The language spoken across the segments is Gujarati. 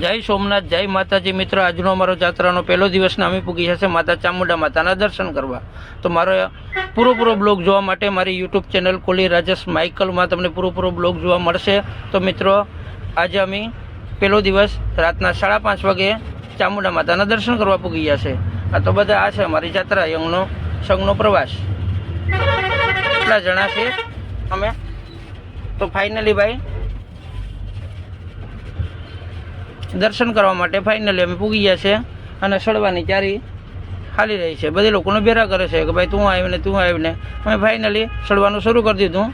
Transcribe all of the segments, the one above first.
જય સોમનાથ, જય માતાજી. મિત્ર, આજનો અમારો જાત્રાનો પહેલો દિવસના અમે પૂગી જશે માતા ચામુંડા માતાના દર્શન કરવા. તો મારો પૂરો પૂરો બ્લોગ જોવા માટે મારી યુટ્યુબ ચેનલ કોલી રાજેશ માઇકલમાં તમને પૂરો બ્લોગ જોવા મળશે. તો મિત્રો, આજે અમે પહેલો દિવસ રાતના સાડા પાંચ વાગે ચામુંડા માતાના દર્શન કરવા પૂગી જશે. આ તો બધા આ છે અમારી જાત્રા, યંગનો સંઘનો પ્રવાસ. કેટલા જણા છે અમે. તો ફાઇનલી ભાઈ દર્શન કરવા માટે ફાઇનલી અમે પૂગી ગયા છે અને સડવાની ચારી ખાલી રહી છે. બધી લોકોને ભેરા કરે છે કે ભાઈ તું આવીને તું આવીને અમે ફાઇનલી સડવાનું શરૂ કરી દીધું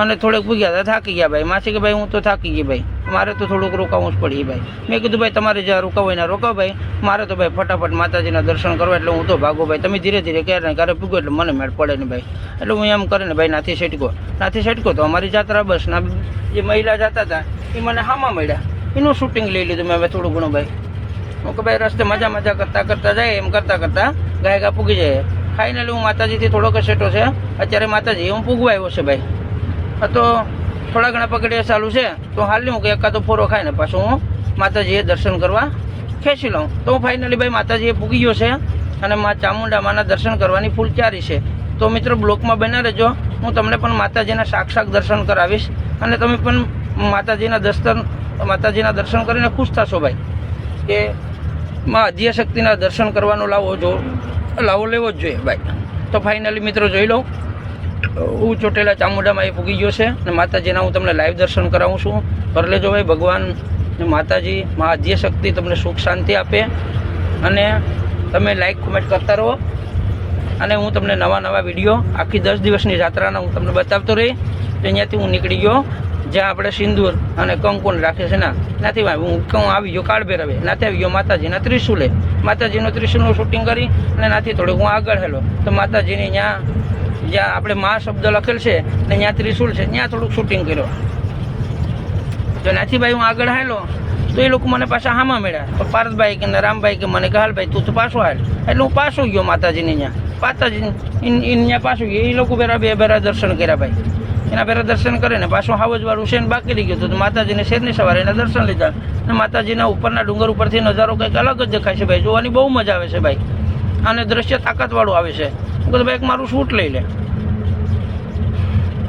અને થોડેક પૂગ્યા હતા થાકી ગયા ભાઈ. માસી કે ભાઈ હું તો થાકી ગઈ ભાઈ. મારે તો થોડુંક રોકાવું જ પડી ભાઈ. મેં કીધું ભાઈ તમારે જ્યાં રોકાવો હોય ને રોકાવ ભાઈ. મારે તો ભાઈ ફટાફટ માતાજીના દર્શન કરવા એટલે હું તો ભાગો ભાઈ. તમે ધીરે ધીરે ક્યારે ક્યારે પૂગો એટલે મને મેળ પડે ને ભાઈ. એટલે હું એમ કરે ને ભાઈ નાથી સેટકો નાથી સેટકો તો અમારી જાત્રા બસ ના જે મહિલા જતા હતા. એ મને હામાં મળ્યા. એનું શૂટિંગ લઈ લીધું મેં હવે થોડું ઘણું ભાઈ. હું કે ભાઈ રસ્તે મજા મજા કરતાં કરતાં જાય, એમ કરતાં કરતાં ગાયકા પૂગી જાય. ફાઇનલી હું માતાજીથી થોડોક સેટો છે. અત્યારે માતાજી, હું પૂગવા આવ્યો છે ભાઈ. તો થોડા ઘણા પકડીએ ચાલુ છે. તો હાલની હું કે એકાદો ફોરો ખાઈને પાછું હું માતાજીએ દર્શન કરવા ખેંચી લઉં. તો હું ફાઇનલી ભાઈ માતાજીએ પૂગી ગયો છે અને મા ચામુંડા માના દર્શન કરવાની ફૂલ ચારી છે. તો મિત્રો બ્લોકમાં બના રહેજો. હું તમને પણ માતાજીના સાક્ષાત દર્શન કરાવીશ. અને તમે પણ માતાજીના દર્શન માતાજીના દર્શન કરીને ખુશ થશો ભાઈ, કે માં આદ્યશક્તિના દર્શન કરવાનો લાવો જો, લાવો લેવો જ જોઈએ ભાઈ. તો ફાઇનલી મિત્રો જોઈ લઉં. હું ચોટેલા ચામુંડામાં એ પૂગી ગયો છે અને માતાજીના હું તમને લાઈવ દર્શન કરાવું છું. પર લેજો ભાઈ, ભગવાન માતાજી, મા આદ્યશક્તિ તમને સુખ શાંતિ આપે. અને તમે લાઈક કોમેન્ટ કરતા રહો. અને હું તમને નવા નવા વીડિયો આખી દસ દિવસની જાત્રાના હું તમને બતાવતો રહી. તો અહીંયાથી હું નીકળી ગયો. જ્યાં આપણે સિંદૂર અને કંકુન રાખે છે ના, ત્યાંથી હું કહું, આવી ગયો, કાળ ભેરવે. નાથી આવી ગયો માતાજીના ત્રિશુલે. માતાજીનું ત્રિશુલનું શૂટિંગ કરી અને નાથી થોડુંક હું આગળ હેલો. તો માતાજીની ત્યાં જ્યાં આપણે મા શબ્દ લખેલ છે, ને ત્યાં ત્રિશુલ છે ત્યાં થોડુંક શૂટિંગ કર્યો. તો ત્યાંથી ભાઈ હું આગળ હેલો તો એ લોકો મને પાછા હામાં મળ્યા. તો પારસભાઈ કે રામભાઈ કે મને કે, હાલ ભાઈ, તું તો પાછો હાલ. એટલે હું પાછો ગયો માતાજીની ત્યાં માતાજી ત્યાં પાછું ગયો. એ લોકો બેરા બે બેરા દર્શન કર્યા ભાઈ. એના પહેલાં દર્શન કરે ને પાછું હાવજવાળું છે બાકી રહી ગયું હતું. માતાજીને શેરની સવારે એના દર્શન લીધા. અને માતાજીના ઉપરના ડુંગર ઉપરથી નજારો કંઈક અલગ જ દેખાય છે ભાઈ. જોવાની બહુ મજા આવે છે ભાઈ. અને દ્રશ્ય તાકાતવાળું આવે છે. હું કહું ભાઈ, એક મારું શૂટ લઈ લે.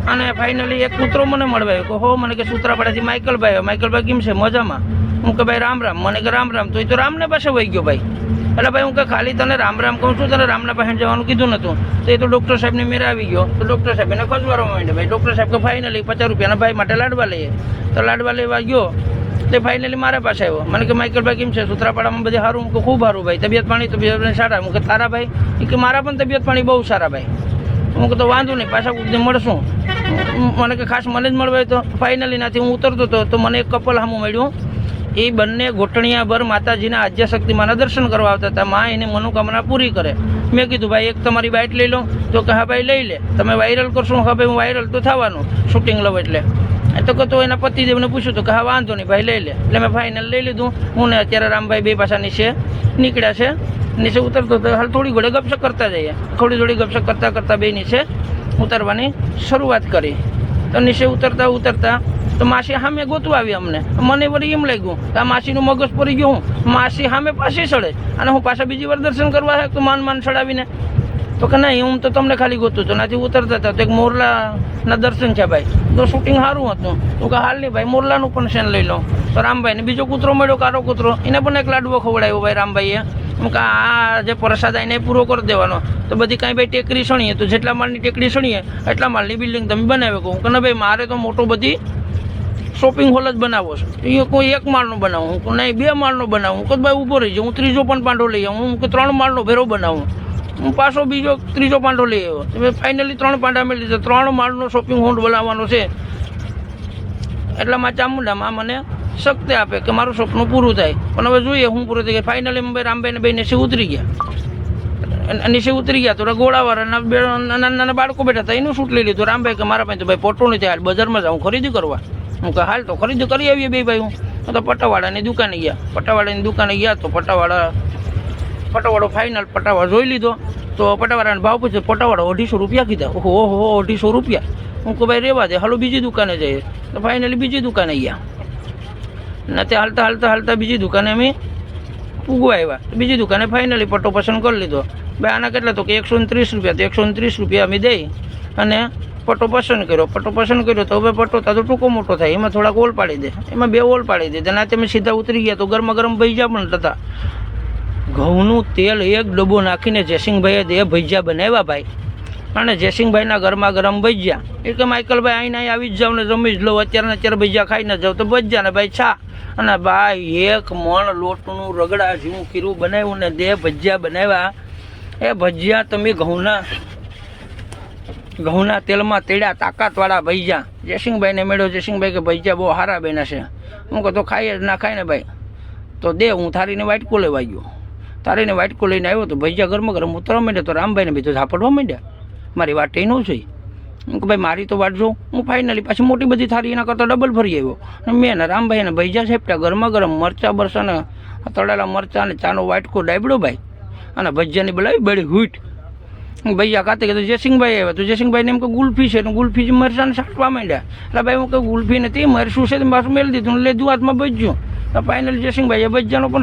અને ફાઇનલી એક કૂતરો મને મળવાયો કે હો, મને કે, સૂત્રાપાડાથી માઇકલભાઈ માઇકલભાઈ કેમ છે? મજામાં. હું કે, ભાઈ, રામ રામ. મને કે, રામ રામ. તો એ તો રામને પાસે વહી ગયો ભાઈ. એટલે ભાઈ હું કે ખાલી તને રામ રામ કહું છું, તને રામના પાસે જવાનું કીધું નતું. તો એ તો ડૉક્ટર સાહેબની મેરે આવી ગયો. તો ડૉક્ટર સાહેબ એને ખોજવારો માંડે ભાઈ ડૉક્ટર સાહેબ કે ફાઇનલી પચાસ રૂપિયાના ભાઈ માટે લાડવા લઈએ તો લાડવા લેવા ગયો. તે ફાઇનલી મારા પાસે આવ્યો. મને કે માઇકલભાઈ કેમ છે? સુત્રાપાડામાં બધે સારું કે, ખૂબ સારું ભાઈ. તબિયત પાણી તબિયત સારા. હું કે, તારા ભાઈ? કે, મારા પણ તબિયત પાણી બહુ સારા ભાઈ. હું કે, તો વાંધો નહીં, પાછા કોઈક મળશું. મને કે, ખાસ મને જ મળવા તો ફાઇનલી નાથી હું ઉતરતો હતો તો મને એક કપલ સામું મળ્યું. એ બંને ઘોટણીયાભર માતાજીના આદ્યશક્તિમાના દર્શન કરવા આવતા હતા. માં એની મનોકામના પૂરી કરે. મેં કીધું, ભાઈ, એક તમારી બાઇટ લઈ લો. તો કે, હા, ભાઈ, લઈ લે. તમે વાયરલ કરશો. હા ભાઈ, હું વાયરલ તો થવાનું. શૂટિંગ લઉં એટલે. તો કહતો એના પતિદેવને પૂછ્યું તો કે, હા, વાંધો નહીં, ભાઈ, લઈ લે. એટલે મેં ફાઇનલ લઈ લીધું. હું ને અત્યારે રામભાઈ બે પાછા નીચે નીકળ્યા છે. નીચે ઉતરતો તો હાલ થોડી ઘોડે ગપશપ કરતા જઈએ. થોડી થોડી ગપશપ કરતાં કરતાં બે નીચે ઉતરવાની શરૂઆત કરી. તો નીચે ઉતરતા ઉતરતા તો માસી સામે ગોતવાવી અમને. મને વળી એમ લાગ્યું કે આ માસીનું મગજ પડી ગયું હું. માસી સામે પાછી સડે અને હું પાછા બીજી વાર દર્શન કરવા આવ્યો તો માન માન ચડાવીને. તો કે નહીં, હું તો તમને ખાલી ગોતું તો નાથી ઉતરતા હતા. તો એક મોરલાના દર્શન છે ભાઈ. તો શૂટિંગ સારું હતું. તો કે હાલ નહીં ભાઈ, મોરલાનું પણ સેન લઈ લો. તો રામભાઈને બીજો કૂતરો મળ્યો, કારો કૂતરો. એને પણ એક લાડવો ખવડાવ્યો ભાઈ રામભાઈએ. કે આ જે પ્રસાદ એને પૂરો કરી દેવાનો. તો બધી કાંઈ ભાઈ ટેકરી સણીએ. તો જેટલા માળની ટેકરી સણીએ, એટલા માળની બિલ્ડિંગ તમે બનાવી કહું કે ના ભાઈ, મારે તો મોટો બધી શોપિંગ હોલ જ બનાવો છો. એ કોઈ એક માળનો બનાવું, હું નહીં, બે માળનો બનાવું. હું ભાઈ ઊભો રહી જાઉં હું ત્રીજો પણ પાંડો લઈ આવું, હું ત્રણ માળનો ભેરો બનાવું. હું પાછો બીજો, ત્રીજો પાંડો લઈ આવ્યો. તમે ફાઇનલી ત્રણ પાંડા મેળવી લીધા ત્રણ માળનો શોપિંગ હોલ બનાવવાનો છે. એટલામાં ચામુંડામાં મને શક્તિ આપે કે મારું સપનું પૂરું થાય. પણ હવે જોઈએ હું પૂરું થઈ ગયા. ફાઇનલી ભાઈ રામભાઈને બે નીચે ઉતરી ગયા. નીચે ઉતરી ગયા તો ગોળાવાળાના બે નાના નાના બાળકો બેઠા હતા, એનું શૂટ લઈ લીધું. રામભાઈ કે મારા પાસે તો ભાઈ પોટો નથી, હાલ બજારમાં જાઉં, ખરીદી કરવા. હું કહે, હાલ તો ખરીદી કરી આવીએ બે ભાઈ હું હું તો પટ્ટાવાળાની દુકાને ગયા. પટ્ટાવાળાની દુકાને ગયા તો પટ્ટાવાળા પટાવાળો ફાઇનલ પટાવાળો જોઈ લીધો. તો પટાવાળાને ભાવ પૂછ્યો, પટાવાળો અઢીસો રૂપિયા કીધા. ઓહો ઓહો અઢીસો રૂપિયા. હું કહું, ભાઈ રહેવા દે, હાલો બીજી દુકાને જઈએ. તો ફાઇનલી બીજી દુકાને ગયા. ને તે હાલતા હાલતા હાલતા બીજી દુકાને અમે પૂગવા આવ્યા. બીજી દુકાને ફાઇનલી પટ્ટો પસંદ કરી લીધો. ભાઈ, આના કેટલા તો કે એકસો ત્રીસ રૂપિયા, તો એકસો ત્રીસ રૂપિયા અમે દઈ અને પટ્ટો પસંદ કર્યો. પટ્ટો પસંદ કર્યો તો હવે પટ્ટો તો ટૂંકો મોટો થાય. એમાં થોડાક ઓલ પાડી દે. એમાં બે ઓલ પાડી દે. તેના તમે સીધા ઉતરી ગયા તો ગરમા ગરમ ભૈજા પણ થતા ઘઉંનું તેલ એક ડબ્બો નાખીને જયસિંહભાઈએ દે ભજીયા બનાવ્યા ભાઈ. અને જયસિંહભાઈના ગરમા ગરમ ભજીયા એ કે માઇકલભાઈ, આઈને અહીં આવી જ જાઓ ને જમી જ લો. અત્યારે અત્યારે ભજીયા ખાઈને જાઓ તો ભજીયા ને ભાઈ છા. અને ભાઈ, એક મણ લોટનું રગડા જેવું કીરું બનાવ્યું ને દે ભજીયા બનાવ્યા. એ ભજીયા તમે ઘઉંના ઘઉંના તેલમાં તેડ્યા, તાકાતવાળા ભૈજા જયસિંહભાઈને મેળ્યો, જયસિંહભાઈ કે ભૈજા બહુ સારા બેના છે. હું કહું, તો ખાઈએ જ ના ખાય ને ભાઈ. તો દે, હું થારીને વાટકો લેવા ગયો તારીને વાટકો લઈને આવ્યો તો ભજીયા ગરમ ગરમ ઉતરવા માંડ્યા, તો રામભાઈને બીજું ઝાપડવા માંડ્યા. મારી વાટ એ ન છે. હું કે ભાઈ, મારી તો વાટ જોઉં હું ફાઇનલી પાછી મોટી બધી થારી એના કરતાં ડબલ ફરી આવ્યો અને મેં ને રામભાઈને ભજીયા છેપટ્યા ગરમા ગરમ મરચા બરસાને તળેલા મરચા અને ચાનો વાટકો ડાયબડો ભાઈ. અને ભજીયાની બોલાવી બળી હુઈટ ભૈયા કાતે કે જયસિંહભાઈ આવ્યા. તો જયસિંહભાઈને એમ કે ગુલ્ફી છે તો ગુલ્ફી મરસાને સાટવા માંડ્યા. એટલે ભાઈ, હું કે ગુલ્ફી નથી મરશું છે તો પાછું મેળ દીધું લેધું હાથમાં ભજ્યું. તો ફાઇનલ જયસિંહભાઈએ ભજીયાનો પણ